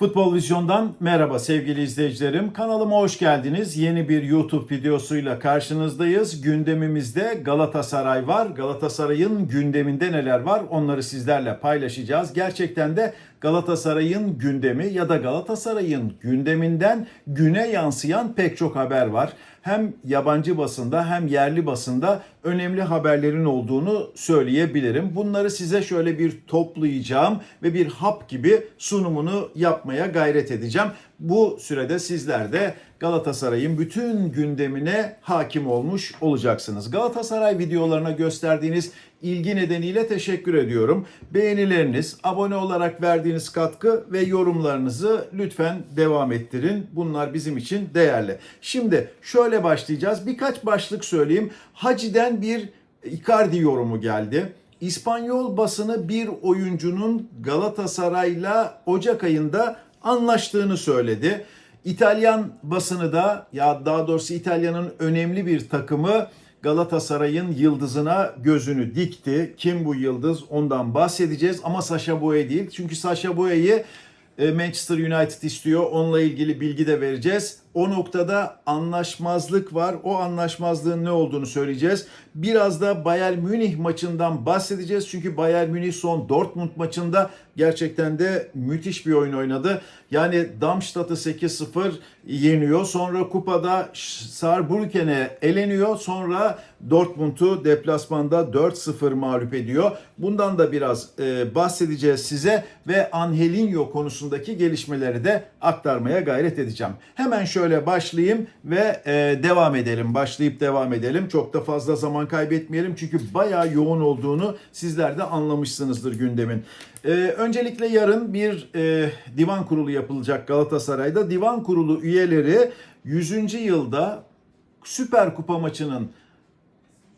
Futbol Vizyon'dan merhaba sevgili izleyicilerim. Kanalıma hoş geldiniz. Yeni bir YouTube videosuyla karşınızdayız. Gündemimizde Galatasaray var. Galatasaray'ın gündeminde neler var onları sizlerle paylaşacağız. Gerçekten de Galatasaray'ın gündemi ya da Galatasaray'ın gündeminden güne yansıyan pek çok haber var. Hem yabancı basında hem yerli basında önemli haberlerin olduğunu söyleyebilirim. Bunları size şöyle bir toplayacağım ve bir hap gibi sunumunu yapmaya gayret edeceğim. Bu sürede sizler de Galatasaray'ın bütün gündemine hakim olmuş olacaksınız. Galatasaray videolarına gösterdiğiniz ilgi nedeniyle teşekkür ediyorum. Beğenileriniz, abone olarak verdiğiniz katkı ve yorumlarınızı lütfen devam ettirin. Bunlar bizim için değerli. Şimdi şöyle başlayacağız. Birkaç başlık söyleyeyim. Hacı'den bir Icardi yorumu geldi. İspanyol basını bir oyuncunun Galatasaray'la Ocak ayında anlaştığını söyledi. İtalyan basını da ya daha doğrusu İtalya'nın önemli bir takımı Galatasaray'ın yıldızına gözünü dikti. Kim bu yıldız ondan bahsedeceğiz ama Sasha Boye değil. Çünkü Sasha Boye'yi e, Manchester United istiyor. Onunla ilgili bilgi de vereceğiz. O noktada anlaşmazlık var. O anlaşmazlığın ne olduğunu söyleyeceğiz. Biraz da Bayern Münih maçından bahsedeceğiz. Çünkü Bayern Münih son Dortmund maçında gerçekten de müthiş bir oyun oynadı. Yani Darmstadt'ı 8-0 yeniyor. Sonra kupada Saarbrücken'e eleniyor. Sonra Dortmund'u deplasmanda 4-0 mağlup ediyor. Bundan da biraz e, bahsedeceğiz size ve Angelinho konusundaki gelişmeleri de aktarmaya gayret edeceğim. Hemen şöyle başlayayım ve e, devam edelim. Başlayıp devam edelim. Çok da fazla zaman kaybetmeyelim çünkü bayağı yoğun olduğunu sizler de anlamışsınızdır gündemin. E, öncelikle yarın bir e, divan kurulu yapılacak Galatasaray'da. Divan kurulu üyeleri 100. yılda Süper Kupa maçının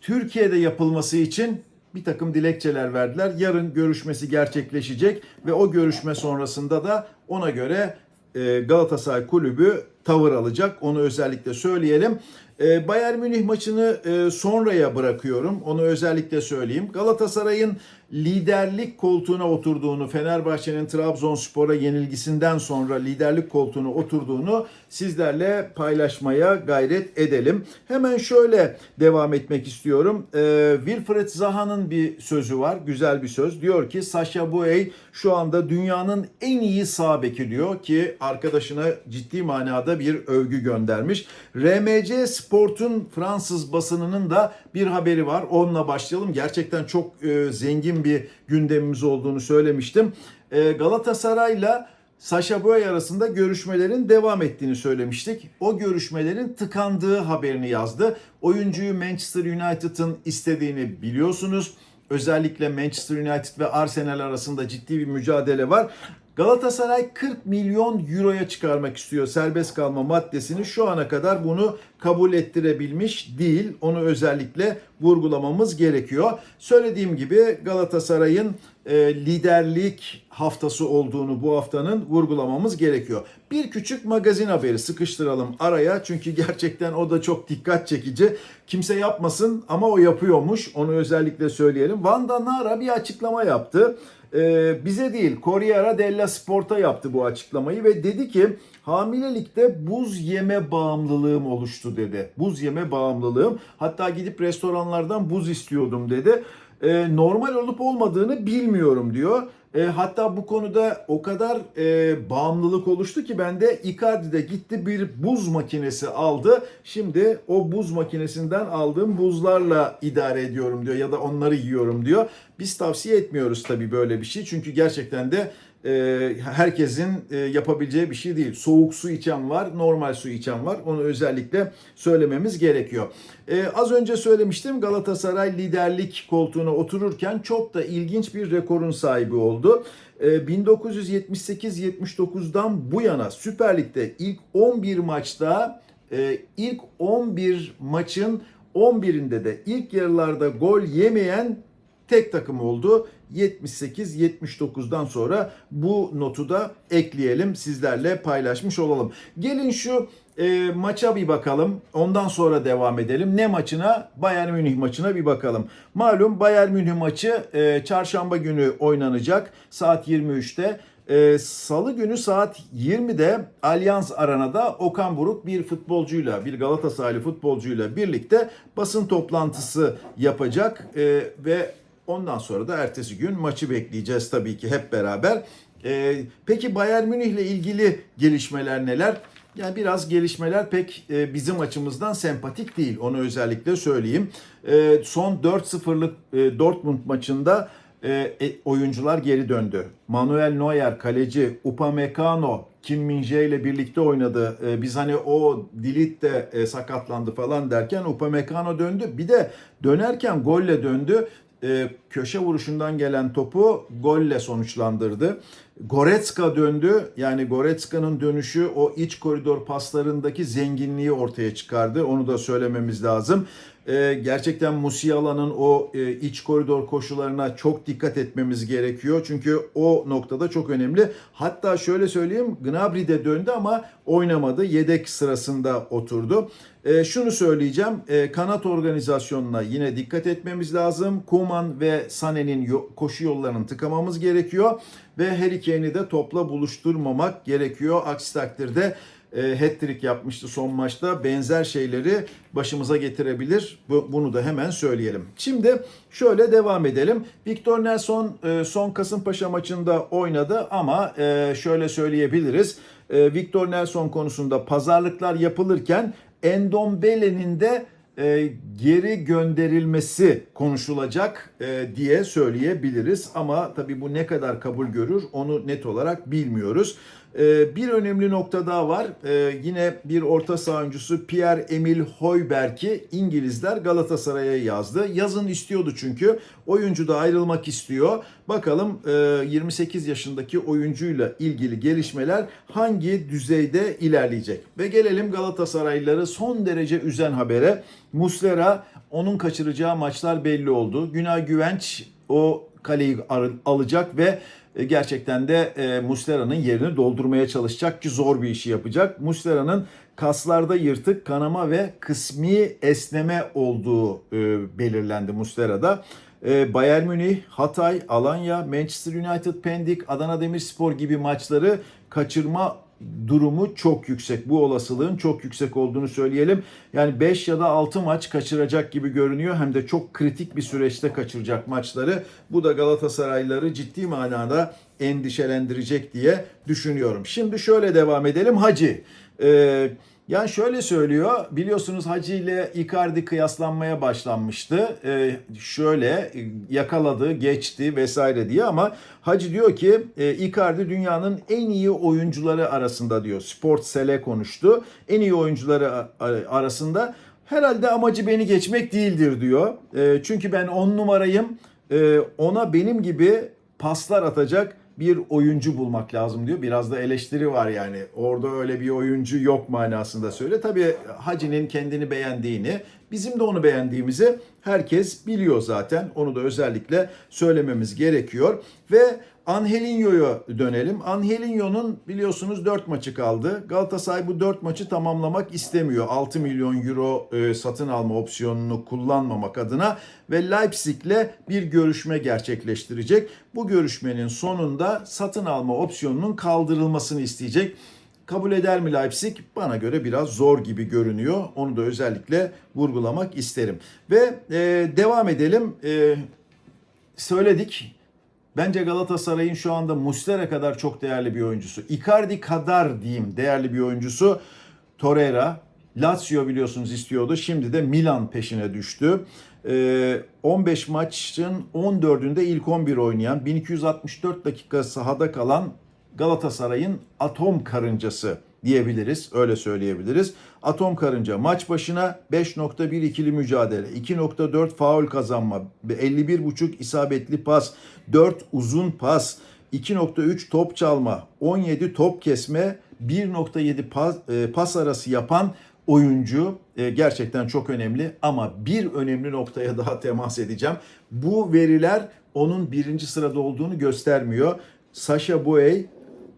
Türkiye'de yapılması için bir takım dilekçeler verdiler. Yarın görüşmesi gerçekleşecek ve o görüşme sonrasında da ona göre e, Galatasaray Kulübü tavır alacak. Onu özellikle söyleyelim. E, Bayern Münih maçını e, sonraya bırakıyorum. Onu özellikle söyleyeyim. Galatasaray'ın liderlik koltuğuna oturduğunu, Fenerbahçe'nin Trabzonspor'a yenilgisinden sonra liderlik koltuğuna oturduğunu sizlerle paylaşmaya gayret edelim. Hemen şöyle devam etmek istiyorum. E, Wilfred Zaha'nın bir sözü var. Güzel bir söz. Diyor ki Sasha Boye şu anda dünyanın en iyi sağ beki diyor ki arkadaşına ciddi manada bir övgü göndermiş. RMC Sport'un Fransız basınının da bir haberi var. Onunla başlayalım. Gerçekten çok e, zengin bir gündemimiz olduğunu söylemiştim. E, Galatasaray'la Sasha Boye arasında görüşmelerin devam ettiğini söylemiştik. O görüşmelerin tıkandığı haberini yazdı. Oyuncuyu Manchester United'ın istediğini biliyorsunuz. Özellikle Manchester United ve Arsenal arasında ciddi bir mücadele var. Galatasaray 40 milyon euroya çıkarmak istiyor serbest kalma maddesini. Şu ana kadar bunu kabul ettirebilmiş değil. Onu özellikle vurgulamamız gerekiyor. Söylediğim gibi Galatasaray'ın e, liderlik haftası olduğunu bu haftanın vurgulamamız gerekiyor. Bir küçük magazin haberi sıkıştıralım araya çünkü gerçekten o da çok dikkat çekici. Kimse yapmasın ama o yapıyormuş. Onu özellikle söyleyelim. Vanda Nara bir açıklama yaptı. Ee, bize değil Corriere della Sport'a yaptı bu açıklamayı ve dedi ki hamilelikte buz yeme bağımlılığım oluştu dedi. Buz yeme bağımlılığım hatta gidip restoranlardan buz istiyordum dedi. Ee, normal olup olmadığını bilmiyorum diyor. E, hatta bu konuda o kadar e, bağımlılık oluştu ki bende Icardi de gitti bir buz makinesi aldı. Şimdi o buz makinesinden aldığım buzlarla idare ediyorum diyor ya da onları yiyorum diyor. Biz tavsiye etmiyoruz tabii böyle bir şey çünkü gerçekten de e, herkesin e, yapabileceği bir şey değil. Soğuk su içen var, normal su içen var. Onu özellikle söylememiz gerekiyor. E, az önce söylemiştim Galatasaray liderlik koltuğuna otururken çok da ilginç bir rekorun sahibi oldu. E, 1978-79'dan bu yana Süper Lig'de ilk 11 maçta e, ilk 11 maçın 11'inde de ilk yarılarda gol yemeyen tek takım oldu. 78-79'dan sonra bu notu da ekleyelim sizlerle paylaşmış olalım. Gelin şu e, maça bir bakalım. Ondan sonra devam edelim. Ne maçına? Bayern Münih maçına bir bakalım. Malum Bayern Münih maçı e, çarşamba günü oynanacak. Saat 23'te. E, Salı günü saat 20'de Allianz Arena'da Okan Buruk bir futbolcuyla, bir Galatasaraylı futbolcuyla birlikte basın toplantısı yapacak E, ve ondan sonra da ertesi gün maçı bekleyeceğiz tabii ki hep beraber. E, peki Bayern Münih ile ilgili gelişmeler neler? Yani biraz gelişmeler pek e, bizim açımızdan sempatik değil. Onu özellikle söyleyeyim. E, son 4-0'lık e, Dortmund maçında e, e, oyuncular geri döndü. Manuel Neuer kaleci, Upamecano, Kim Min-jae ile birlikte oynadı. E, biz hani o Dilit de e, sakatlandı falan derken Upamecano döndü. Bir de dönerken golle döndü. E, köşe vuruşundan gelen topu golle sonuçlandırdı. Goretzka döndü. Yani Goretzka'nın dönüşü o iç koridor paslarındaki zenginliği ortaya çıkardı. Onu da söylememiz lazım. Ee, gerçekten Musiala'nın o e, iç koridor koşularına çok dikkat etmemiz gerekiyor. Çünkü o noktada çok önemli. Hatta şöyle söyleyeyim Gnabry de döndü ama oynamadı. Yedek sırasında oturdu. E, şunu söyleyeceğim. E, kanat organizasyonuna yine dikkat etmemiz lazım. Kuman ve Sané'nin yo- koşu yollarını tıkamamız gerekiyor. Ve Harry Kane'i de topla buluşturmamak gerekiyor. Aksi takdirde e, hat-trick yapmıştı son maçta. Benzer şeyleri başımıza getirebilir. Bu- Bunu da hemen söyleyelim. Şimdi şöyle devam edelim. Victor Nelson e, son Kasımpaşa maçında oynadı ama e, şöyle söyleyebiliriz. E, Victor Nelson konusunda pazarlıklar yapılırken Endombele'nin de e, geri gönderilmesi konuşulacak e, diye söyleyebiliriz. Ama tabii bu ne kadar kabul görür onu net olarak bilmiyoruz. E, bir önemli nokta daha var. E, yine bir orta saha Pierre-Emil Højbjerg'i İngilizler Galatasaray'a yazdı. Yazın istiyordu çünkü. Oyuncu da ayrılmak istiyor. Bakalım e, 28 yaşındaki oyuncuyla ilgili gelişmeler hangi düzeyde ilerleyecek? Ve gelelim Galatasaraylıları son derece üzen habere. Muslera onun kaçıracağı maçlar belli oldu. Günay Güvenç o kaleyi alacak ve e, gerçekten de e, Muslera'nın yerini doldurmaya çalışacak ki zor bir işi yapacak. Muslera'nın kaslarda yırtık, kanama ve kısmi esneme olduğu e, belirlendi Muslera'da. E, Bayern Münih, Hatay, Alanya, Manchester United, Pendik, Adana Demirspor gibi maçları kaçırma durumu çok yüksek. Bu olasılığın çok yüksek olduğunu söyleyelim. Yani 5 ya da 6 maç kaçıracak gibi görünüyor. Hem de çok kritik bir süreçte kaçıracak maçları. Bu da Galatasaraylıları ciddi manada endişelendirecek diye düşünüyorum. Şimdi şöyle devam edelim. Hacı. Ee, yani şöyle söylüyor. Biliyorsunuz Hacı ile Icardi kıyaslanmaya başlanmıştı. Ee, şöyle e, yakaladı, geçti vesaire diye ama Hacı diyor ki e, Icardi dünyanın en iyi oyuncuları arasında diyor. Sportsel'e konuştu. En iyi oyuncuları arasında herhalde amacı beni geçmek değildir diyor. E, çünkü ben on numarayım. E, ona benim gibi paslar atacak bir oyuncu bulmak lazım diyor. Biraz da eleştiri var yani. Orada öyle bir oyuncu yok manasında söyle. Tabii Hacı'nin kendini beğendiğini, bizim de onu beğendiğimizi herkes biliyor zaten. Onu da özellikle söylememiz gerekiyor. Ve Angelinho'ya dönelim. Angelinho'nun biliyorsunuz 4 maçı kaldı. Galatasaray bu 4 maçı tamamlamak istemiyor. 6 milyon euro e, satın alma opsiyonunu kullanmamak adına ve Leipzig'le bir görüşme gerçekleştirecek. Bu görüşmenin sonunda satın alma opsiyonunun kaldırılmasını isteyecek. Kabul eder mi Leipzig? Bana göre biraz zor gibi görünüyor. Onu da özellikle vurgulamak isterim. Ve e, devam edelim. E, söyledik. Bence Galatasaray'ın şu anda Muslera kadar çok değerli bir oyuncusu. Icardi kadar diyeyim değerli bir oyuncusu. Torreira. Lazio biliyorsunuz istiyordu. Şimdi de Milan peşine düştü. Ee, 15 maçın 14'ünde ilk 11 oynayan 1264 dakika sahada kalan Galatasaray'ın atom karıncası diyebiliriz. Öyle söyleyebiliriz. Atom karınca maç başına 5.1 ikili mücadele, 2.4 faul kazanma, 51.5 isabetli pas, 4 uzun pas, 2.3 top çalma, 17 top kesme, 1.7 pas, e, pas arası yapan oyuncu e, gerçekten çok önemli ama bir önemli noktaya daha temas edeceğim. Bu veriler onun birinci sırada olduğunu göstermiyor. Sasha Boey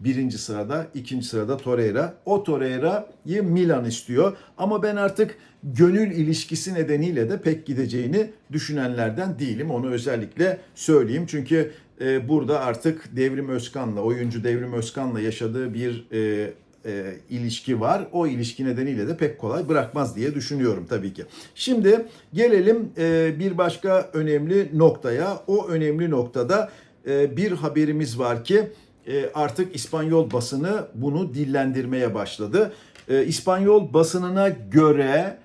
birinci sırada, ikinci sırada Torreira. O Torreira'yı Milan istiyor. Ama ben artık gönül ilişkisi nedeniyle de pek gideceğini düşünenlerden değilim. Onu özellikle söyleyeyim. Çünkü e, burada artık Devrim Özkan'la, oyuncu Devrim Özkan'la yaşadığı bir e, e, ilişki var. O ilişki nedeniyle de pek kolay bırakmaz diye düşünüyorum tabii ki. Şimdi gelelim e, bir başka önemli noktaya. O önemli noktada e, bir haberimiz var ki artık İspanyol basını bunu dillendirmeye başladı. E, İspanyol basınına göre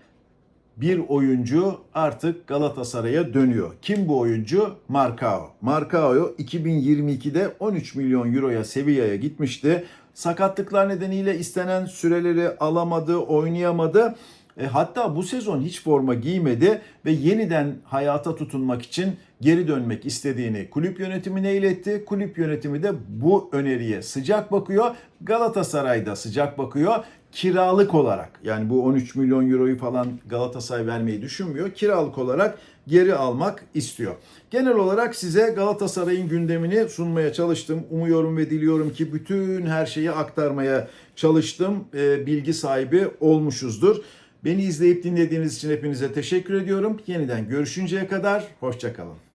bir oyuncu artık Galatasaray'a dönüyor. Kim bu oyuncu? Marcao. Marcao 2022'de 13 milyon euroya Sevilla'ya gitmişti. Sakatlıklar nedeniyle istenen süreleri alamadı, oynayamadı. E, hatta bu sezon hiç forma giymedi ve yeniden hayata tutunmak için geri dönmek istediğini kulüp yönetimine iletti. Kulüp yönetimi de bu öneriye sıcak bakıyor. Galatasaray da sıcak bakıyor kiralık olarak yani bu 13 milyon euroyu falan Galatasaray vermeyi düşünmüyor. Kiralık olarak geri almak istiyor. Genel olarak size Galatasaray'ın gündemini sunmaya çalıştım. Umuyorum ve diliyorum ki bütün her şeyi aktarmaya çalıştım. Ee, bilgi sahibi olmuşuzdur. Beni izleyip dinlediğiniz için hepinize teşekkür ediyorum. Yeniden görüşünceye kadar hoşçakalın.